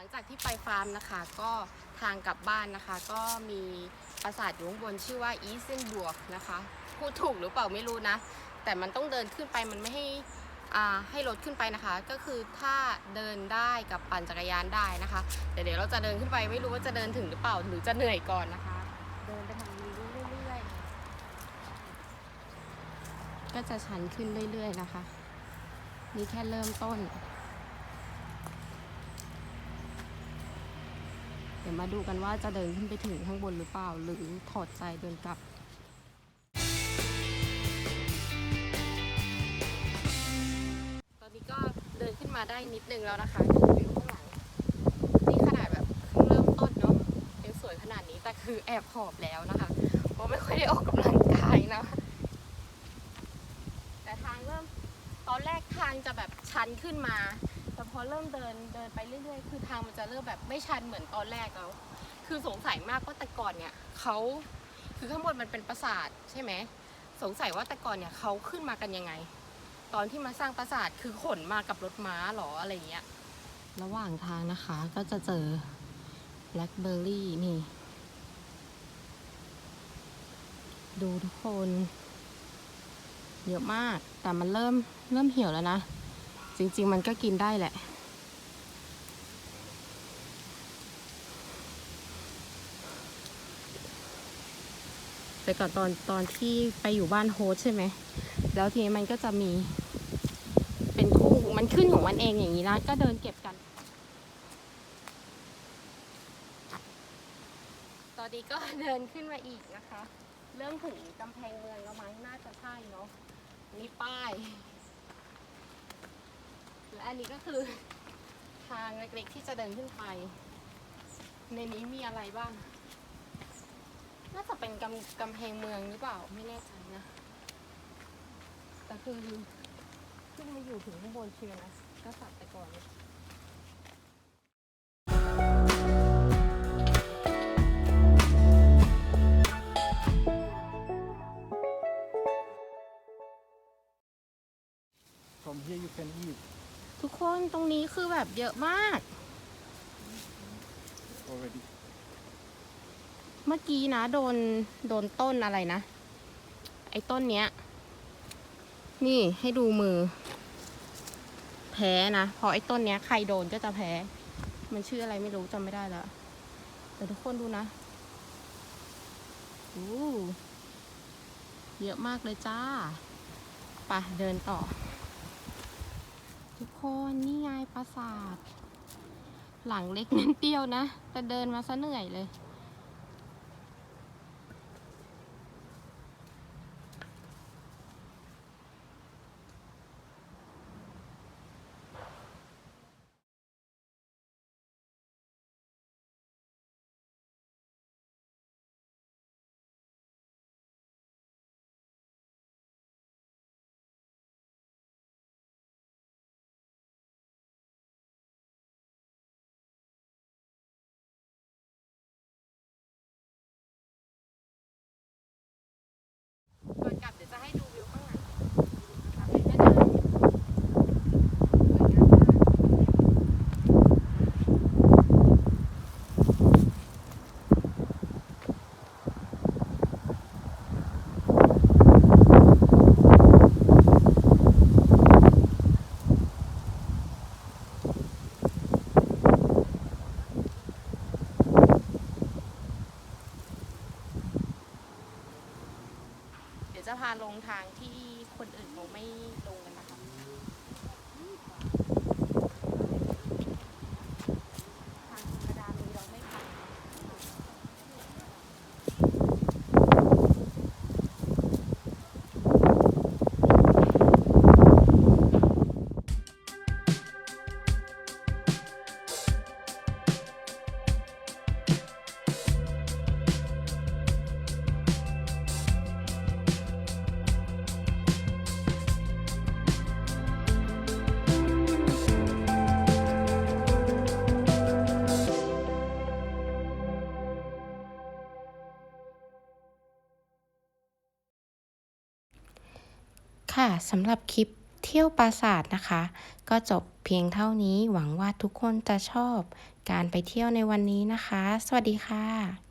ลังจากที่ไปฟาร์มนะคะ ก็ทางกลับบ้านนะคะ ก็มีปราสาทอยู่ข้างบนชื่อว่าอีเซนบวกนะคะพูดถูกหรือเปล่าไม่รู้นะ แต่มันต้องเดินขึ้นไปมันไม่ให้อ่าให้รถขึ้นไปนะคะ ก็คือถ้าเดินได้กับปั่นจักรยานได้นะคะแต่เดี๋ยวเราจะเดินขึ้นไปไม่รู้ว่าจะเดินถึงหรือเปล่าหรือจะเหนื่อยก่อนนะคะ เดินไปทางนี้เรื่อยๆก็จะชันขึ้นเรื่อยๆนะคะ นี่แค่เริ่มต้น ดี๋ยวมาดูกันว่าจะเดินขึ้นไปถึงข้างบนหรือเปล่า หรือถอดใจเดินกลับตอนนี้ก็เดินขึ้นมาได้นิดนึงแล้วนะคะดูวิวข้างหลังนี่ขนาดแบบเพิ่งเริ่มต้นเนาะยังสวยขนาดนี้แต่คือแอบหอบแล้วนะคะเพราะไม่ค่อยได้ออกกำลังกายนะ แต่ทางเริ่มตอนแรกทางจะแบบชันขึ้นมา พอเริ่มเดินเดินไปเรื่อยๆ คือทางมันจะเริ่มแบบไม่ชันเหมือนตอนแรกแล้ว คือสงสัยมากว่าแต่ก่อนเนี่ยเขาคือข้างบนมันเป็นปราสาทใช่ไหมสงสัยว่าแต่ก่อนเนี่ยเขาขึ้นมากันยังไง ตอนที่มาสร้างปราสาทคือขนมากับรถม้าหรออะไรเงี้ยระหว่างทางนะคะก็จะเจอแบล็คเบอร์รี่นี่ ดูทุกคน เยอะมากแต่มันเริ่มเริ่มเหี่ยวแล้วนะ จริง ๆ มันก็กินได้แหละ แต่ก่อนตอนตอนที่ไปอยู่บ้านโฮสใช่ไหม แล้วทีนี้มันก็จะมี เป็นคู่มันขึ้นของมันเองอย่างนี้นะก็เดินเก็บกัน ตอนนี้ก็เดินขึ้นมาอีกนะคะ เริ่มถึงกำแพงเมืองแล้วมั้งน่าจะใช่เนาะนี่ป้าย และอันนี้ก็คือทางเล็กๆที่จะเดินขึ้นไป ในนี้มีอะไรบ้าง น่าจะเป็นกำกำแพงเมืองหรือเปล่าไม่แน่ใจนะ แต่คือขึ้นมาอยู่ถึงข้างบนเชียวนะก็สับไปก่อนเลย from here you can eat ทุกคนตรงนี้คือแบบเยอะมาก already เมื่อกี้นะโดนโดนต้นอะไรนะ ไอ้ต้นเนี้ย นี่ให้ดูมือ แพ้นะเพราะไอ้ต้นเนี้ยใครโดนก็จะแพ้ มันชื่ออะไรไม่รู้จำไม่ได้แล้วแต่ทุกคนดูนะอู้เยอะมากเลยจ้าไปะเดินต่อทุก คนนี่ไงปราสาท หลังเล็กนิดเดียวนะ แต่เดินมาซะเหนื่อยเลย ก่อนกลับเดี๋ยวจะให้ดูวิวข้างหลังนะคะเป็นแม่น้ำสวยงามมากเดี๋ยว จะพาลงทางที่คนอื่นเขาไม่ลงกันนะคะ ค่ะสำหรับคลิปเที่ยวปราสาทนะคะ ก็จบเพียงเท่านี้หวังว่าทุกคนจะชอบ การไปเที่ยวในวันนี้นะคะ สวัสดีค่ะ